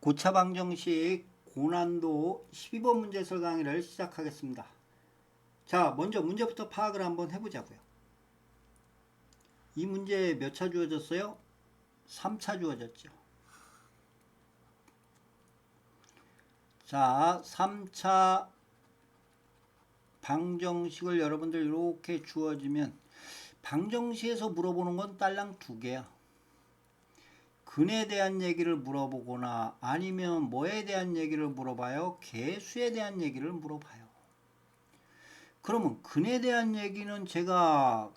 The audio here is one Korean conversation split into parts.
고차 방정식 고난도 12번 문제 해설 강의를 시작하겠습니다. 자, 먼저 문제부터 파악을 한번 해보자고요. 이 문제 몇 차 주어졌어요? 3차 주어졌죠. 자, 3차 방정식을 여러분들 이렇게 주어지면 방정식에서 물어보는 건 딸랑 두 개야. 근에 대한 얘기를 물어보거나 아니면 뭐에 대한 얘기를 물어봐요? 개수에 대한 얘기를 물어봐요. 그러면 근에 대한 얘기는 제가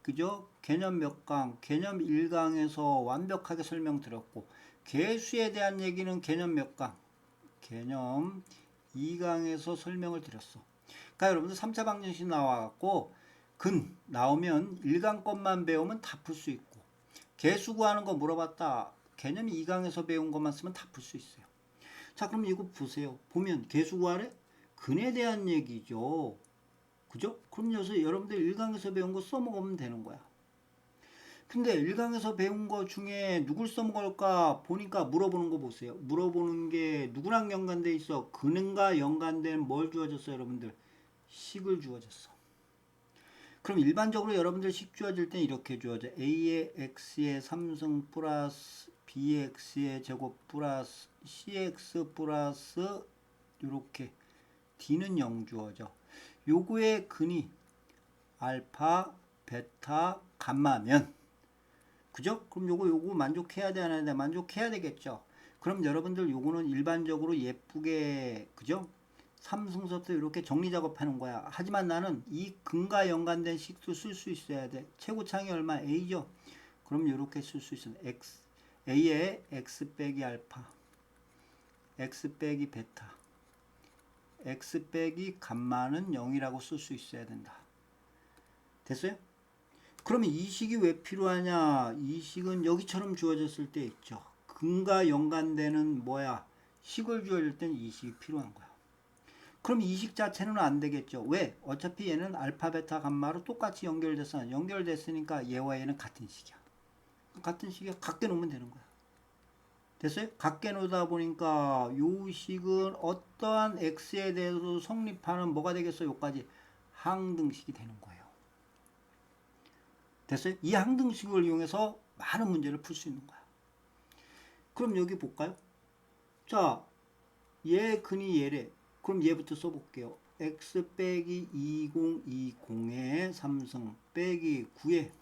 그죠? 개념 몇 강, 개념 1강에서 완벽하게 설명드렸고 개수에 대한 얘기는 개념 몇 강, 개념 2강에서 설명을 드렸어. 그러니까 여러분들 3차 방정식 나와 갖고 근 나오면 1강 것만 배우면 다 풀 수 있고 개수 구하는 거 물어봤다. 개념 2강에서 배운 것만 쓰면 다 풀 수 있어요. 자, 그럼 이거 보세요. 보면 개수 구하래? 근에 대한 얘기죠. 그죠? 그럼 여기서 여러분들 1강에서 배운 거 써먹으면 되는 거야. 근데 1강에서 배운 거 중에 누굴 써먹을까 보니까 물어보는 거 보세요. 물어보는 게 누구랑 연관돼 있어? 근과 연관된 뭘 주어졌어, 여러분들? 식을 주어졌어. 그럼 일반적으로 여러분들 식 주어질 때 이렇게 주어져. a의 x의 3승 플러스 b의 x의 제곱 플러스 cx 플러스 이렇게 d는 0 주어져. 요거의 근이 알파, 베타, 감마면 그죠? 그럼 요거 요거 만족해야 돼? 만족해야 되겠죠. 그럼 여러분들 요거는 일반적으로 예쁘게 그죠? 삼승서부터 이렇게 정리 작업하는 거야. 하지만 나는 이 근과 연관된 식도 쓸 수 있어야 돼. 최고창이 얼마? A죠. 그럼 이렇게 쓸 수 있어. X A의 X 빼기 알파, X 빼기 베타, X 빼기 감마는 0이라고 쓸 수 있어야 된다. 됐어요? 그러면 이 식이 왜 필요하냐? 이 식은 여기처럼 주어졌을 때 있죠. 근과 연관되는 뭐야? 식을 주어질 땐 이 식이 필요한 거야. 그럼 이식 자체는 안 되겠죠. 왜? 어차피 얘는 알파, 베타, 감마로 똑같이 연결됐어. 연결됐으니까 얘와 얘는 같은 식이야. 같은 식이야. 같게 놓으면 되는 거야. 됐어요? 같게 놓다 보니까 요 식은 어떠한 x에 대해서 성립하는 뭐가 되겠어? 요까지 항등식이 되는 거예요. 됐어요? 이 항등식을 이용해서 많은 문제를 풀 수 있는 거야. 그럼 여기 볼까요? 자, 얘 근이 얘래. 그럼 얘부터 써볼게요. x 빼기 2020의 3승 빼기 9의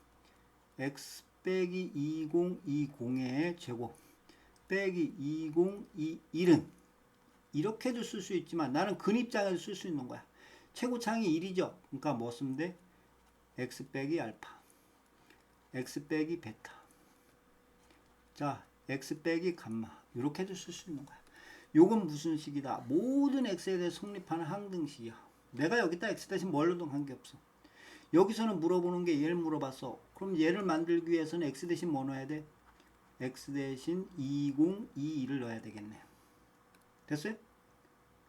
x 빼기 2020의 제곱 빼기 2021은 이렇게도 쓸 수 있지만 나는 근 입장에서 쓸 수 있는 거야. 최고창이 1이죠. 그러니까 뭐 쓰면 돼? x 빼기 알파 x 빼기 베타 자 x 빼기 감마 이렇게도 쓸 수 있는 거야. 요건 무슨 식이다? 모든 x에 대해 성립하는 항등식이야. 내가 여기다 x 대신 뭘로든 관계없어. 여기서는 물어보는 게 얘를 물어봤어. 그럼 얘를 만들기 위해서는 x 대신 뭐 넣어야 돼? x 대신 2021을 넣어야 되겠네. 됐어요?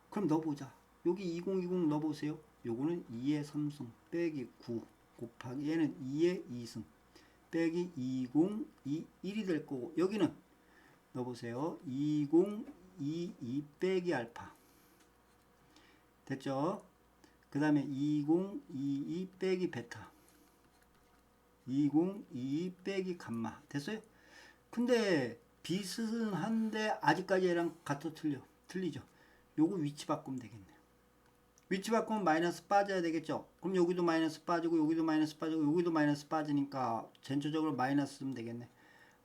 그럼 넣어보자. 여기 2020 넣어보세요. 요거는 2의 3승 빼기 9 곱하기 얘는 2의 2승 빼기 2021이 될 거고 여기는 넣어보세요. 2022 빼기 알파. 됐죠? 그 다음에 2022 빼기 베타. 2022 빼기 감마. 됐어요? 근데 비슷한데 아직까지 얘랑 같아 틀려. 틀리죠. 요거 위치 바꾸면 되겠네 위치 바꾸면 마이너스 빠져야 되겠죠? 그럼 여기도 마이너스 빠지고 여기도 마이너스 빠지고 여기도 마이너스 빠지니까 전체적으로 마이너스 쓰면 되겠네.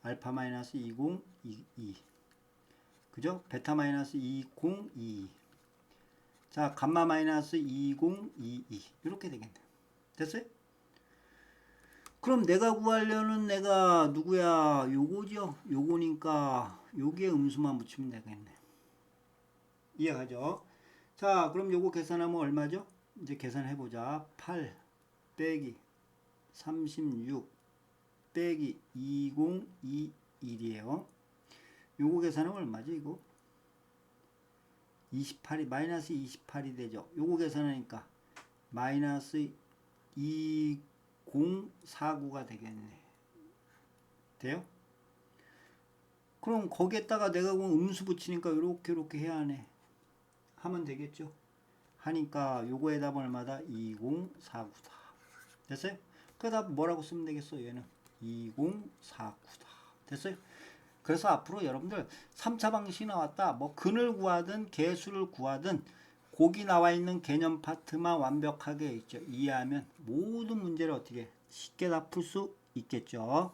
알파 마이너스 2022 그죠 베타 마이너스 2022 자 감마 마이너스 2022 이렇게 되겠네 됐어요? 그럼 내가 구하려는 내가 누구야? 요거죠. 요거니까 여기에 음수만 붙이면 되겠네. 이해가죠? 자, 그럼 요거 계산하면 얼마죠? 이제 계산해 보자. 8 빼기 36 빼기 2021이에요. 요거 계산하면 얼마죠, 이거? 28이 마이너스 28이 되죠. 요거 계산하니까 마이너스 2 049가 되겠네. 돼요? 그럼 거기에다가 내가 음수 붙이니까 이렇게 이렇게 해야 하네. 하면 되겠죠. 하니까 요거의 답은 얼마다? 2049다. 됐어요? 그답 뭐라고 쓰면 되겠어? 얘는 2049다. 됐어요? 그래서 앞으로 여러분들 3차 방식이 나왔다. 뭐 근을 구하든 개수를 구하든 거기 나와 있는 개념 파트만 완벽하게 있죠. 이해하면 모든 문제를 어떻게 쉽게 다 풀 수 있겠죠.